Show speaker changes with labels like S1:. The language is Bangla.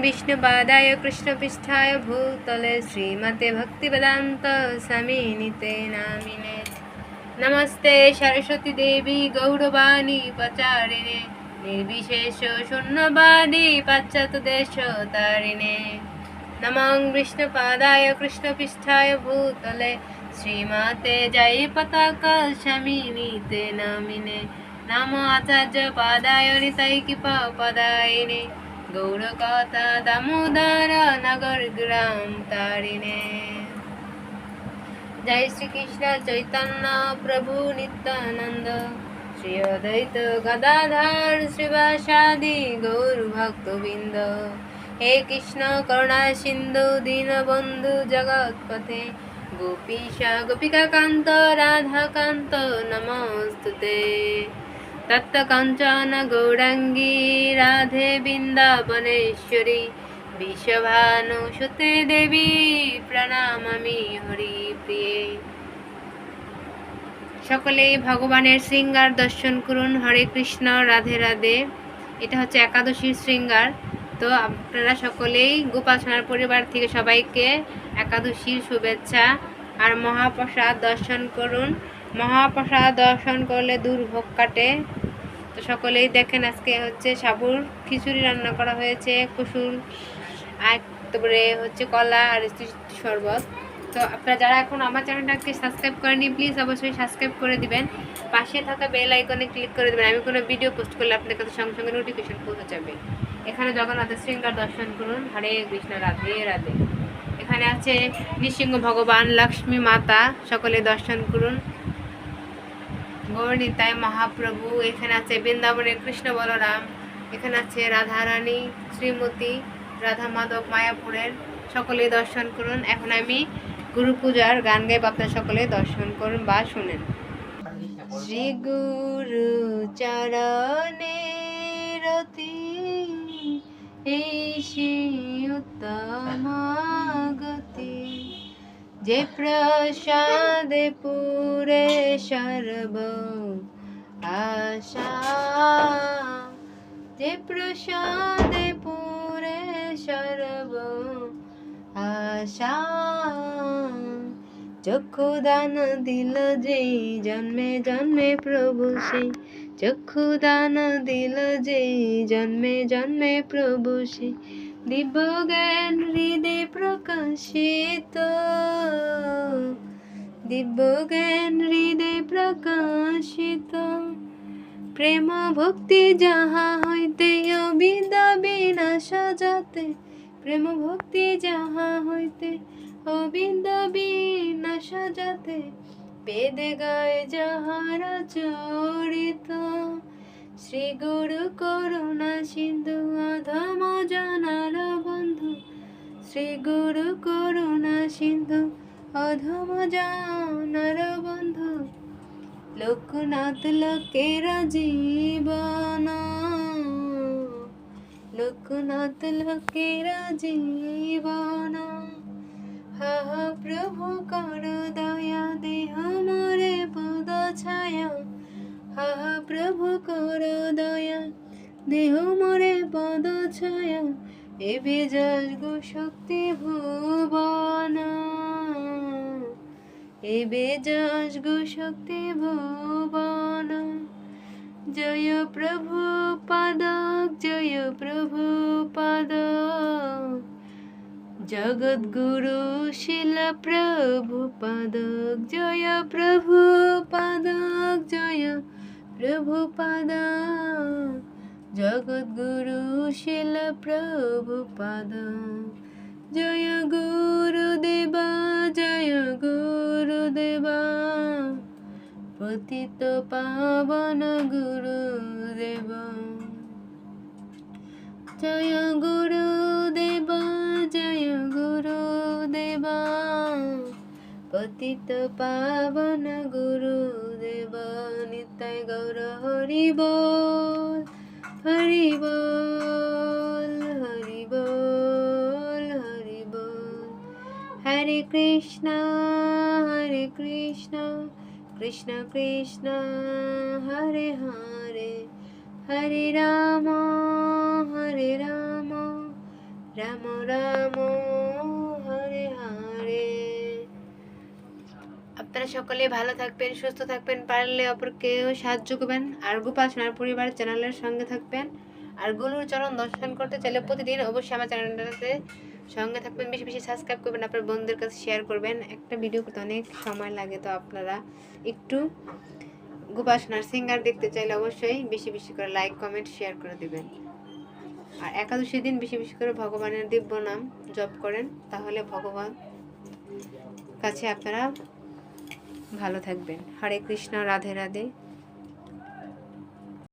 S1: विष्णुपादाय कृष्णपृष्ठाय भूतले श्रीमते भक्तिवेदान्त समिनिते नामिने नमस्ते सरस्वती देवी गौरवाणी पचारिणे निर्विशेष शून्यवादी पाश्चात्यदेश तारिणे नमं विष्णुपादाय कृष्णपृष्ठाय भूतले श्रीमते जय पताका शमिनिते नामिने नम आचार्य पादाय नितै कृपा पदायिने గౌరకథ దామోదర নগর গ্রাম তারিণে জয় শ্রীকৃষ্ণ চৈতন্য প্রভু নিত্যানন্দ শ্রী অদ্বৈত গদাধর শ্রীবাসাদি গৌরভক্তবৃন্দ হে কৃষ্ণ করুণা সিন্ধু দীনবন্ধু জগৎপথে গোপীশ কান্ত রাধাকান্ত নমস্তুতে কঞ্চন গৌরাঙ্গী রাধে বৃন্দাবনেশ্বরী সুতে দেবী প্রণামি হরি প্রিয়ে
S2: সকলে ভগবানের শৃঙ্গার দর্শন করুন হরে কৃষ্ণ রাধে রাধে এটা হচ্ছে একাদশীর শৃঙ্গার তো আপনারা সকলেই গোপাল সোনার পরিবার থেকে সবাইকে একাদশীর শুভেচ্ছা আর মহাপ্রসাদ দর্শন করুন মহাপ্রসাদ দর্শন করলে দুর্ভোগ কাটে তো সকলেই দেখেন আজকে হচ্ছে সাবুর খিচুড়ি রান্না করা হয়েছে কুসুর আর তারপরে হচ্ছে কলা আর শরবত তো আপনারা যারা এখন আমার চ্যানেলটাকে সাবস্ক্রাইব করেনি প্লিজ অবশ্যই সাবস্ক্রাইব করে দিবেন পাশে থাকা বেল আইকনে ক্লিক করে দেবেন আমি কোনো ভিডিও পোস্ট করলে আপনার কাছে সঙ্গে সঙ্গে নোটিফিকেশন পৌঁছে যাবে এখানে জগন্নাথের শৃঙ্গার দর্শন করুন হরে কৃষ্ণ রাধে রাধে এখানে আছে নৃসিংহ ভগবান লক্ষ্মী মাতা সকলে দর্শন করুন গৌরনীতায় মহাপ্রভু এখানে আছে বৃন্দাবনের কৃষ্ণ বলরাম এখানে আছে রাধারানী শ্রীমতী রাধা মাধব মায়াপুরের সকলে দর্শন করুন এখন আমি গুরু পূজার গান গাই আপনার সকলে দর্শন করুন বা শুনেন
S3: শ্রী গুরু চরণে এই শ্রী উত্তম গতি যে প্রসাদে পুরে সর্ব আশা যে প্রসাদে পুরে সর্ব আশা চক্ষু দান দিল যে জন্মে জন্মে প্রভু সে চক্ষু দান দিল যে জন্মে জন্মে প্রভু সে দিব্যজ্ঞান হৃদে প্রকাশিত দিব্যজ্ঞান হৃদে প্রকাশিত প্রেম ভক্তি যাহা হইতে অবিদ্যা বিনাশ যাতে প্রেম ভক্তি যাহা হইতে অবিদ্যা বিনাশ যাতে বেদে গায় যাহারা চরিত শ্রী গুরু করুণা সিন্ধু অধম জানাল বন্ধু শ্রী গুরু করুণা সিন্ধু অধম জানাল বন্ধু লোকনাথ লোকের জীবন লোকনাথ লোকের জীবন হা প্রভু কর ছায়া এ বেজাল গো শক্তি ভুবন এ বেজাস গো শক্তি ভুবন জয় প্রভু পাদক জয় প্রভু পাদক জগদ্গুরু শিল প্রভু পাদক জয় প্রভু পাদক জয় প্রভু পাদক জগদ্গুরু শিল প্রভুপাদ জয় গুরুদেবা জয় গুরুদেবা পতিত পাবন গুরুদেব জয় গুরুদেব জয় গুরুদেবা পতিত পাবন হরে কৃষ্ণ হরে কৃষ্ণ কৃষ্ণ কৃষ্ণ হরে হরে হরে রাম হরে রাম রাম রাম হরে হরে
S2: আপনারা সকলে ভালো থাকবেন সুস্থ থাকবেন পারলে অপরকেও সাহায্য করবেন আর গোপাল সোনার পরিবার চ্যানেলের সঙ্গে থাকবেন আর গুরুর চরণ দর্শন করতে চাইলে প্রতিদিন অবশ্যই আমার চ্যানেলটাতে সঙ্গে থাকবেন বেশি বেশি সাবস্ক্রাইব করবেন আপনার বন্ধুদের কাছে শেয়ার করবেন একটা ভিডিও করতে অনেক সময় লাগে তো আপনারা একটু গোপাসনার সিঙ্গার দেখতে চাইলে অবশ্যই বেশি বেশি করে লাইক কমেন্ট শেয়ার করে দেবেন আর একাদশী দিন বেশি বেশি করে ভগবানের দিব্য নাম জপ করেন তাহলে ভগবান কাছে আপনারা ভালো থাকবেন হরে কৃষ্ণ রাধে রাধে